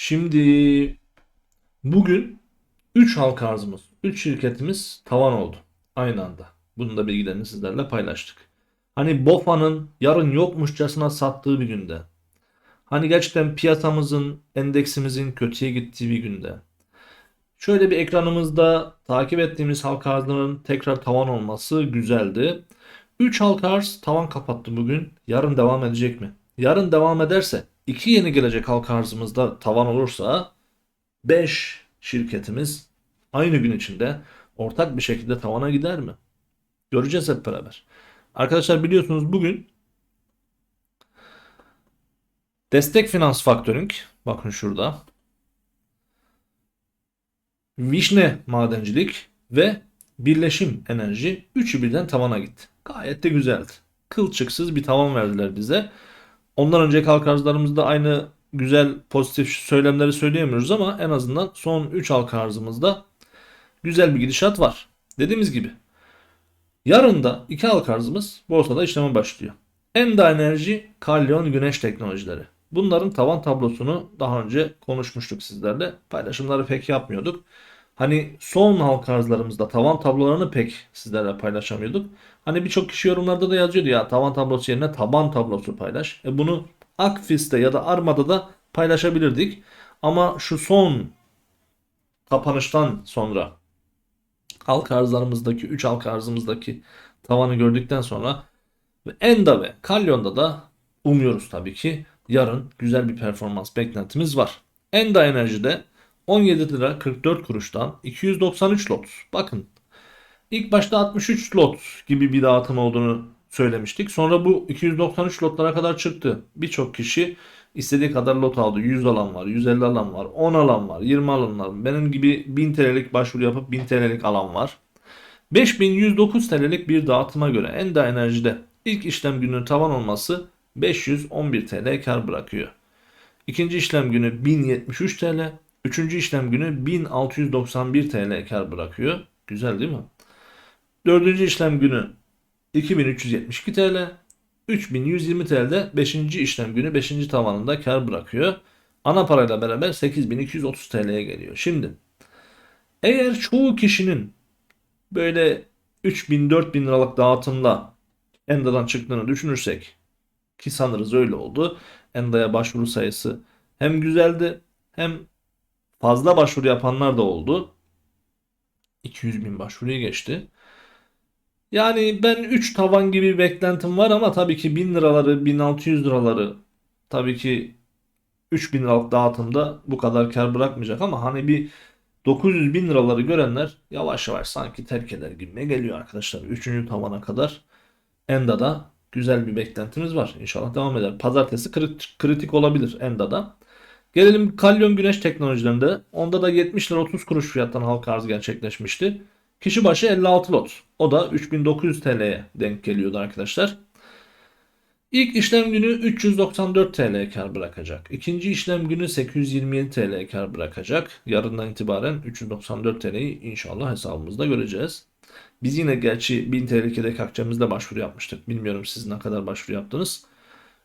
Şimdi bugün 3 halka arzımız, 3 şirketimiz tavan oldu aynı anda. Bunun da bilgilerini sizlerle paylaştık. Hani BOFA'nın yarın yokmuşçasına sattığı bir günde. Hani gerçekten piyasamızın, endeksimizin kötüye gittiği bir günde. Şöyle bir ekranımızda takip ettiğimiz halka arzlarının tekrar tavan olması güzeldi. 3 halka arz tavan kapattı bugün. Yarın devam edecek mi? Yarın devam ederse 2 yeni gelecek halka arzımızda tavan olursa 5 şirketimiz aynı gün içinde ortak bir şekilde tavana gider mi? Göreceğiz hep beraber. Arkadaşlar biliyorsunuz bugün Destek Finans Factoring bakın şurada Vişne Madencilik ve Birleşim Enerji üçü birden tavana gitti. Gayet de güzeldi. Kılçıksız bir tavan verdiler bize. Ondan önceki halka aynı güzel pozitif söylemleri söyleyemiyoruz ama en azından son 3 halka arzımızda güzel bir gidişat var. Dediğimiz gibi yarın da 2 halka arzımız borsada işleme başlıyor. Enda Enerji, Kalyon Güneş Teknolojileri. Bunların tavan tablosunu daha önce konuşmuştuk sizlerle. Paylaşımları pek yapmıyorduk. Hani son halka arzlarımızda tavan tablolarını pek sizlerle paylaşamıyorduk. Hani birçok kişi yorumlarda da yazıyordu ya tavan tablosu yerine taban tablosu paylaş. E bunu Akfis'te ya da Arma'da da paylaşabilirdik. Ama şu son kapanıştan sonra halka arzlarımızdaki 3 halka arzımızdaki tavanı gördükten sonra ve Enda ve Kalyon'da da umuyoruz tabii ki yarın güzel bir performans beklentimiz var. Enda Enerji'de 17 lira 44 kuruştan 293 lot. Bakın ilk başta 63 lot gibi bir dağıtım olduğunu söylemiştik. Sonra bu 293 lotlara kadar çıktı. Birçok kişi istediği kadar lot aldı. 100 alan var, 150 alan var, 10 alan var, 20 alan var. Benim gibi 1000 TL'lik başvuru yapıp 1000 TL'lik alan var. 5109 TL'lik bir dağıtıma göre Enda Enerji'de ilk işlem günü tavan olması 511 TL kar bırakıyor. İkinci işlem günü 1073 TL, üçüncü işlem günü 1691 TL kar bırakıyor. Güzel değil mi? Dördüncü işlem günü 2372 TL, 3120 TL'de 5. işlem günü 5. tavanında kar bırakıyor. Ana parayla beraber 8230 TL'ye geliyor. Şimdi eğer çoğu kişinin böyle 3000-4000 liralık dağıtımla Enda'dan çıktığını düşünürsek ki sanırız öyle oldu. Enda'ya başvuru sayısı hem güzeldi hem fazla başvuru yapanlar da oldu. 200 bin başvuruyu geçti. Yani ben 3 tavan gibi beklentim var ama tabii ki 1000 liraları 1600 liraları tabii ki 3000 liralık dağıtımda bu kadar kar bırakmayacak ama hani bir 900 bin liraları görenler yavaş yavaş sanki terk eder gibime geliyor arkadaşlar. 3. tavana kadar Enda'da güzel bir beklentimiz var. İnşallah devam eder. Pazartesi krit- kritik olabilir Enda'da. Gelelim Kalyon Güneş Teknolojilerinde. Onda da 70 lira 30 kuruş fiyattan halka arz gerçekleşmişti. Kişi başı 56 lot. O da 3900 TL'ye denk geliyordu arkadaşlar. İlk işlem günü 394 TL kar bırakacak. İkinci işlem günü 827 TL kar bırakacak. Yarından itibaren 394 TL'yi inşallah hesabımızda göreceğiz. Biz yine gerçi 1000 TL'lik yedek akçemizde başvuru yapmıştık. Bilmiyorum siz ne kadar başvuru yaptınız.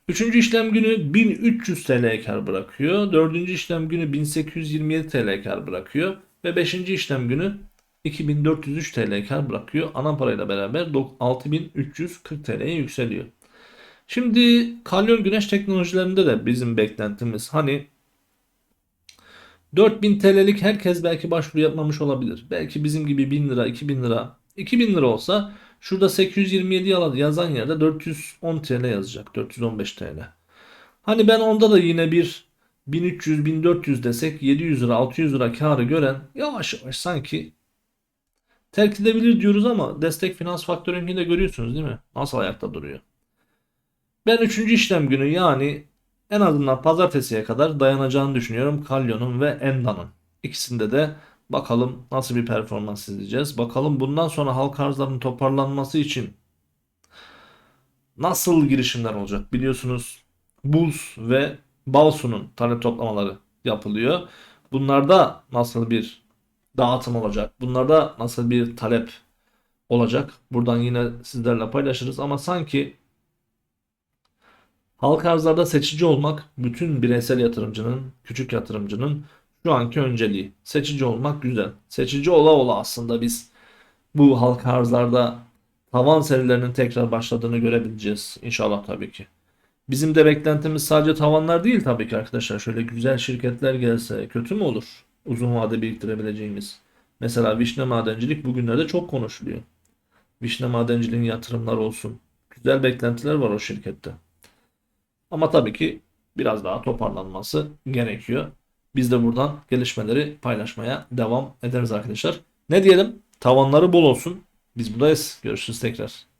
Üçüncü işlem günü 1300 TL kar bırakıyor. Dördüncü işlem günü 1827 TL kar bırakıyor. Ve beşinci işlem günü 2403 TL kar bırakıyor. Ana parayla beraber 6340 TL'ye yükseliyor. Şimdi Kalyon Güneş teknolojilerinde de bizim beklentimiz hani 4000 TL'lik herkes belki başvuru yapmamış olabilir. Belki bizim gibi 1000 lira, 2000 lira, 2000 lira olsa şurada 827 yalan- yazan yerde 410 TL yazacak. 415 TL. Hani ben onda da yine bir 1300, 1400 desek 700 lira, 600 lira karı gören yavaş yavaş sanki terk edebilir diyoruz ama destek finans faktörünü de görüyorsunuz değil mi? Nasıl ayakta duruyor. Ben 3. işlem günü yani en azından pazartesiye kadar dayanacağını düşünüyorum Kalyon'un ve Enda'nın. İkisinde de bakalım nasıl bir performans izleyeceğiz. Bakalım bundan sonra halka arzların toparlanması için nasıl girişimler olacak? Biliyorsunuz Bulls ve Balsu'nun talep toplamaları yapılıyor. Bunlarda nasıl bir dağıtım olacak? Bunlarda nasıl bir talep olacak? Buradan yine sizlerle paylaşırız ama sanki Halka arzlarda seçici olmak bütün bireysel yatırımcının, küçük yatırımcının şu anki önceliği. Seçici olmak güzel. Seçici ola ola aslında biz bu halka arzlarda tavan serilerinin tekrar başladığını görebileceğiz. İnşallah tabii ki. Bizim de beklentimiz sadece tavanlar değil tabii ki arkadaşlar. Şöyle güzel şirketler gelse kötü mü olur? Uzun vade biriktirebileceğimiz. Mesela vişne madencilik bugünlerde çok konuşuluyor. Vişne madenciliğin yatırımlar olsun. Güzel beklentiler var o şirkette. Ama tabii ki biraz daha toparlanması gerekiyor. Biz de buradan gelişmeleri paylaşmaya devam ederiz arkadaşlar. Ne diyelim? Tavanları bol olsun. Biz buradayız. Görüşürüz tekrar.